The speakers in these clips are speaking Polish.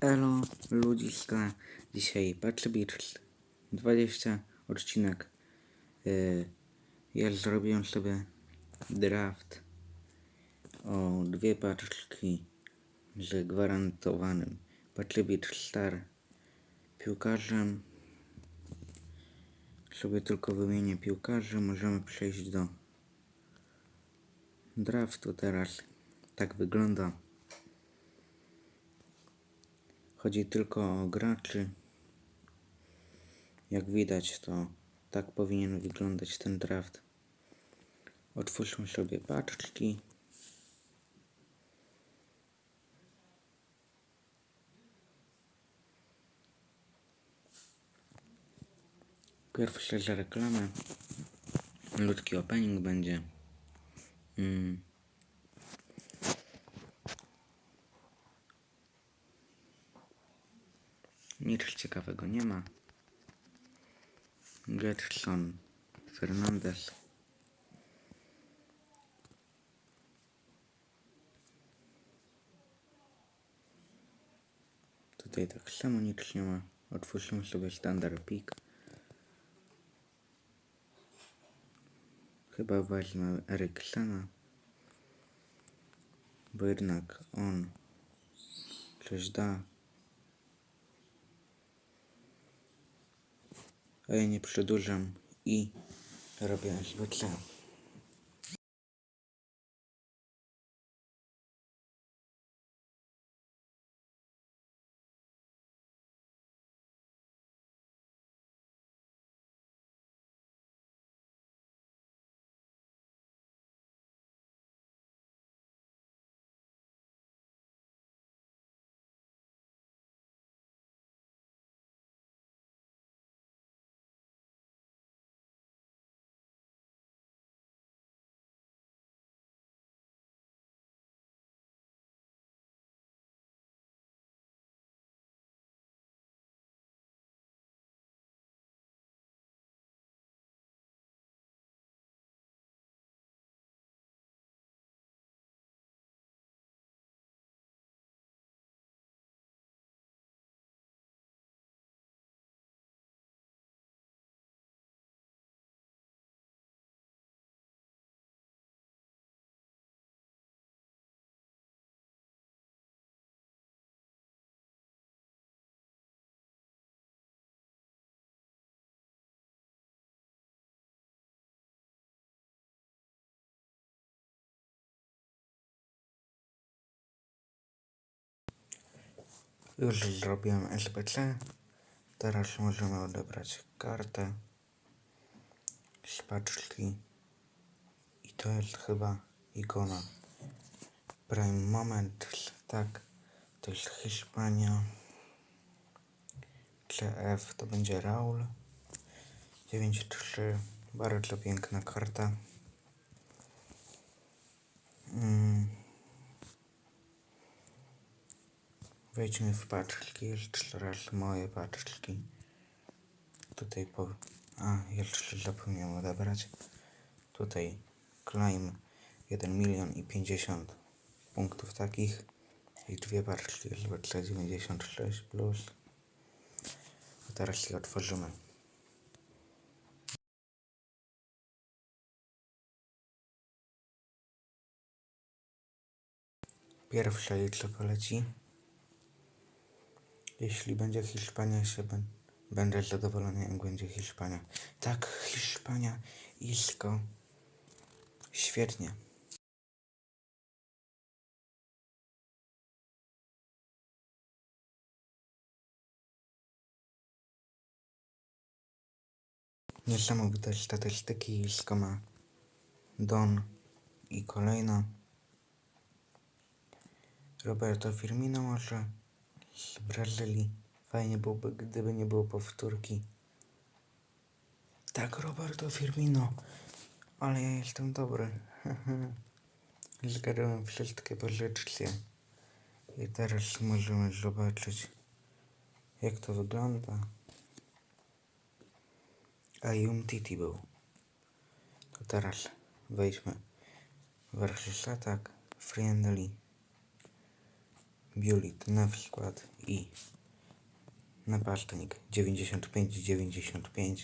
Elo, ludziska. Dzisiaj Patch Beach 20 odcinek. Yy, ja zrobiłem sobie draft o dwie paczki z gwarantowanym Patch Beach Star piłkarzem. Sobie tylko wymienię piłkarzy. Możemy przejść do draftu teraz. Tak wygląda. Chodzi tylko o graczy. Jak widać, to tak powinien wyglądać ten draft. Otwórzmy sobie paczki. Pierwsze za reklamę. Ludki opening będzie. Mm. Nic ciekawego nie ma. Getson Fernandez. Tutaj tak samo nic nie ma. Otwórzmy sobie standard pik. Chyba wezmę Eriksena. Bo jednak on coś da. A ja nie przedłużam i robię SBC. Już zrobiłem SBC. Teraz możemy odebrać kartę z paczki. I to jest chyba ikona. Prime Moment, tak. To jest Hiszpania. CF to będzie Raul. 9-3. Bardzo piękna karta. Wejdźmy w paczki, jeszcze raz moje paczki. Tutaj po... A, jeszcze zapomniałem odebrać. Tutaj claim 1 milion i 50 punktów takich. I dwie paczki SBC 96 plus. A teraz je otworzymy. Pierwsza liczba poleci. Jeśli będzie Hiszpania, się będę zadowolony, jak będzie Hiszpania. Tak, Hiszpania, Isko. Świetnie. Niesamowite statystyki Isko ma. Don i kolejna. Roberto Firmino może Brazylii. Fajnie byłoby, gdyby nie było powtórki. Tak, Roberto Firmino. Ale ja jestem dobry. Zgadłem wszystkie pozycje. I teraz możemy zobaczyć, jak to wygląda. A Umtiti był. To teraz wejdźmy versus attack friendly. Biolit na przykład i napastnik 95-95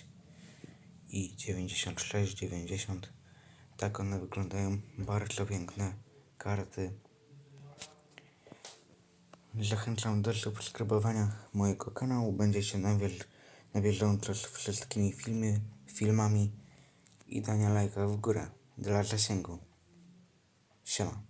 i 96-90. Tak one wyglądają. Bardzo piękne karty. Zachęcam do subskrybowania mojego kanału. Będziecie na, wiel- na bieżąco z wszystkimi filmy, filmami i dania lajka w górę dla zasięgu. Siema.